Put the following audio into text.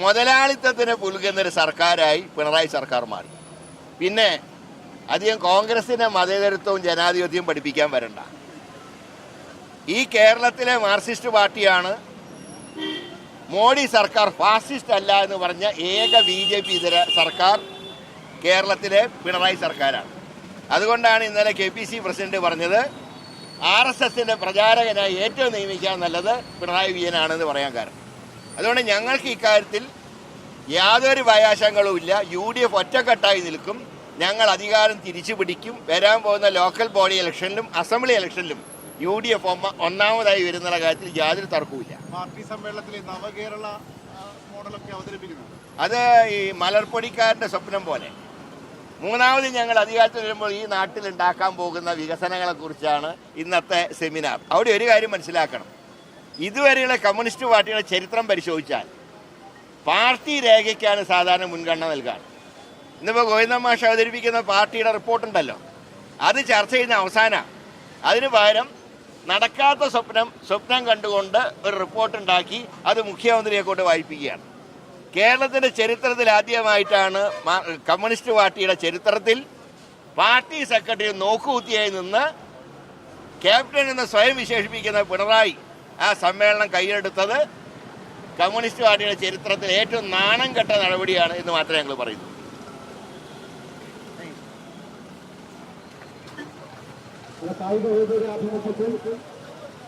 മുതലാളിത്തത്തിന് പുൽകുന്നൊരു സർക്കാരായി പിണറായി സർക്കാർ മാറി. പിന്നെ അധികം കോൺഗ്രസിനെ മതേതരത്വവും ജനാധിപത്യവും പഠിപ്പിക്കാൻ വരണ്ട. ഈ കേരളത്തിലെ മാർക്സിസ്റ്റ് പാർട്ടിയാണ് മോഡി സർക്കാർ ഫാസിസ്റ്റ് അല്ല എന്ന് പറഞ്ഞ ഏക ബി ജെ പി ഇതര സർക്കാർ കേരളത്തിലെ പിണറായി സർക്കാരാണ്. അതുകൊണ്ടാണ് ഇന്നലെ കെ പി സി പ്രസിഡന്റ് പറഞ്ഞത് ആർ എസ് എസിന്റെ പ്രചാരകനായി ഏറ്റവും നിയമിക്കാൻ നല്ലത് പിണറായി വിജയനാണെന്ന് പറയാൻ കാരണം. അതുകൊണ്ട് ഞങ്ങൾക്ക് ഇക്കാര്യത്തിൽ യാതൊരു ഭയാശങ്കകളുമില്ല യു ഡി എഫ് ഒറ്റക്കെട്ടായി നിൽക്കും. ഞങ്ങൾ അധികാരം തിരിച്ചു പിടിക്കും. വരാൻ പോകുന്ന ലോക്കൽ ബോഡി ഇലക്ഷനിലും അസംബ്ലി ഇലക്ഷനിലും യു ഡി എഫ് ഒന്നാമതായി വരുന്ന കാര്യത്തിൽ യാതൊരു തർക്കവുമില്ല പാർട്ടി സമ്മേളനത്തിൽ നവകേരള മോഡലൊക്കെ അവതരിപ്പിക്കുന്നത് അത് ഈ മലർപ്പൊടിക്കാരന്റെ സ്വപ്നം പോലെ. മൂന്നാമത് ഞങ്ങൾ അധികാരത്തിൽ വരുമ്പോൾ ഈ നാട്ടിൽ ഉണ്ടാക്കാൻ പോകുന്ന വികസനങ്ങളെക്കുറിച്ചാണ് ഇന്നത്തെ സെമിനാർ അവിടെ ഒരു കാര്യം മനസ്സിലാക്കണം. ഇതുവരെയുള്ള കമ്മ്യൂണിസ്റ്റ് പാർട്ടിയുടെ ചരിത്രം പരിശോധിച്ചാൽ പാർട്ടി രേഖയ്ക്കാണ് സാധാരണ മുൻഗണന നൽകാറ്. ഇന്നിപ്പോൾ ഗോവിന്ദ മാഷ് അവതരിപ്പിക്കുന്ന പാർട്ടിയുടെ റിപ്പോർട്ടുണ്ടല്ലോ അത് ചർച്ച ചെയ്യുന്ന അവസാന അതിന് പകരം നടക്കാത്ത സ്വപ്നം സ്വപ്നം കണ്ടുകൊണ്ട് ഒരു റിപ്പോർട്ട് ഉണ്ടാക്കി അത് മുഖ്യമന്ത്രിയെ കൊണ്ട് വായിപ്പിക്കുകയാണ്. കേരളത്തിന്റെ ചരിത്രത്തിൽ ആദ്യമായിട്ടാണ് കമ്മ്യൂണിസ്റ്റ് പാർട്ടിയുടെ ചരിത്രത്തിൽ പാർട്ടി സെക്രട്ടറി നോക്കുകുത്തിയായി നിന്ന് ക്യാപ്റ്റൻ എന്ന് സ്വയം വിശേഷിപ്പിക്കുന്ന പിണറായി ആ സമ്മേളനം കൈയെടുത്തത് കമ്മ്യൂണിസ്റ്റ് പാർട്ടിയുടെ ചരിത്രത്തിൽ ഏറ്റവും നാണം കെട്ട നടപടിയാണ് എന്ന് മാത്രമേ ഞങ്ങൾ പറയുന്നു.